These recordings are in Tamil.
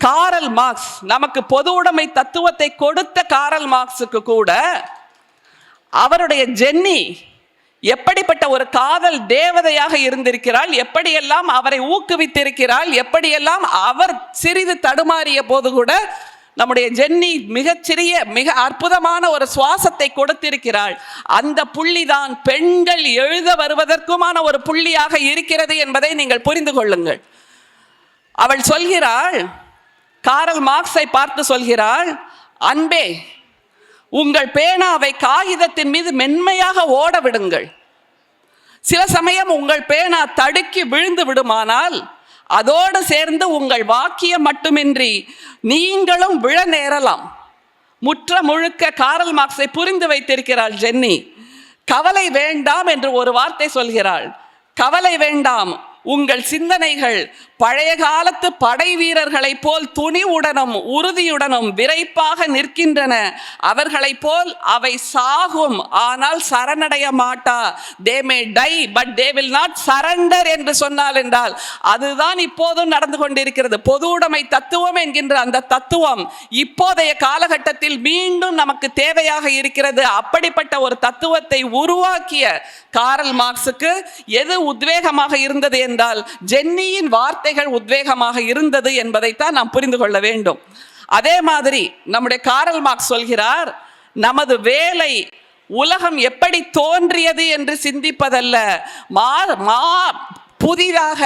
காரல் மார்க்ஸ் நமக்கு பொது உடைமை தத்துவத்தை கொடுத்த காரல் மார்க்ஸுக்கு கூட அவருடைய ஜென்னி எப்படிப்பட்ட ஒரு காதல் தேவதையாக இருந்திருக்கிறாள் எப்படியெல்லாம் அவரை ஊக்குவித்திருக்கிறாள் எப்படியெல்லாம் அவர் சிறிது தடுமாறிய போது கூட நம்முடைய ஜென்னி மிகச்சிறிய மிக அற்புதமான ஒரு சுவாசத்தை கொடுத்திருக்கிறாள். அந்த புள்ளிதான் பெண்கள் எழுத வருவதற்குமான ஒரு புள்ளியாக இருக்கிறது என்பதை நீங்கள் புரிந்து கொள்ளுங்கள். அவள் சொல்கிறாள் காரல் மார்க்ஸை பார்த்து சொல்கிறாள் அன்பே உங்கள் பேனாவை காகிதத்தின் மீது மென்மையாக ஓட விடுங்கள். சில சமயம் உங்கள் பேனா தடுக்கி விழுந்து விடுமானால் அதோடு சேர்ந்து உங்கள் வாக்கியம் மட்டுமின்றி நீங்களும் விழ நேரலாம். முற்ற முழுக்க காரல் மார்க்ஸை புரிந்து வைத்திருக்கிறாள் ஜென்னி. கவலை வேண்டாம் என்று ஒரு வார்த்தை சொல்கிறாள். கவலை வேண்டாம் உங்கள் சிந்தனைகள் பழைய காலத்து படை வீரர்களைப் போல் துணிவுடனும் உறுதியுடனும் விரைப்பாக நிற்கின்றன. அவர்களைப் போல் அவை சாகும் ஆனால் சரணடைய மாட்டா. They may die but they will not surrender என்று சொன்னால் என்றால் அதுதான் இப்போதும் நடந்து கொண்டிருக்கிறது. பொது உடைமை தத்துவம் என்கின்ற அந்த தத்துவம் இப்போதைய காலகட்டத்தில் மீண்டும் நமக்கு தேவையாக இருக்கிறது. அப்படிப்பட்ட ஒரு தத்துவத்தை உருவாக்கிய காரல் மார்க்ஸுக்கு எது உத்வேகமாக இருந்தது என்று என்றால் ஜென்னியின் வார்த்தைகள் உத்வேகமாக இருந்தது என்பதைத்தான் நாம் புரிந்து கொள்ள வேண்டும். அதே மாதிரி நம்முடைய காரல் மார்க் சொல்கிறார் நமது வேலை உலகம் எப்படி தோன்றியது என்று சிந்திப்பதல்ல. மா மா புதிதாக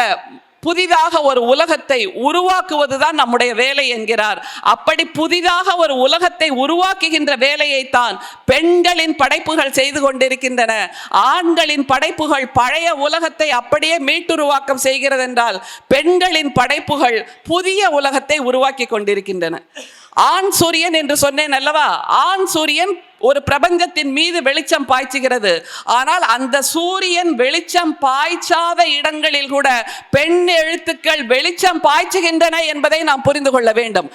புதிதாக ஒரு உலகத்தை உருவாக்குவதுதான் நம்முடைய வேலை என்கிறார். அப்படி புதிதாக ஒரு உலகத்தை உருவாக்குகின்ற வேலையைத்தான் பெண்களின் படைப்புகள் செய்து கொண்டிருக்கின்றன. ஆண்களின் படைப்புகள் பழைய உலகத்தை அப்படியே மீட்டுருவாக்கம் செய்கிறது என்றால் பெண்களின் படைப்புகள் புதிய உலகத்தை உருவாக்கி கொண்டிருக்கின்றன. ஆண் சூரியன் என்று சொன்னேன் அல்லவா? ஆண் சூரியன் ஒரு பிரபஞ்சத்தின் மீது வெளிச்சம் பாய்ச்சுகிறது. ஆனால் அந்த சூரியன் வெளிச்சம் பாய்ச்சாத இடங்களில் கூட பெண் எழுத்துக்கள் வெளிச்சம் பாய்ச்சுகின்றன என்பதை நாம் புரிந்து கொள்ள வேண்டும்.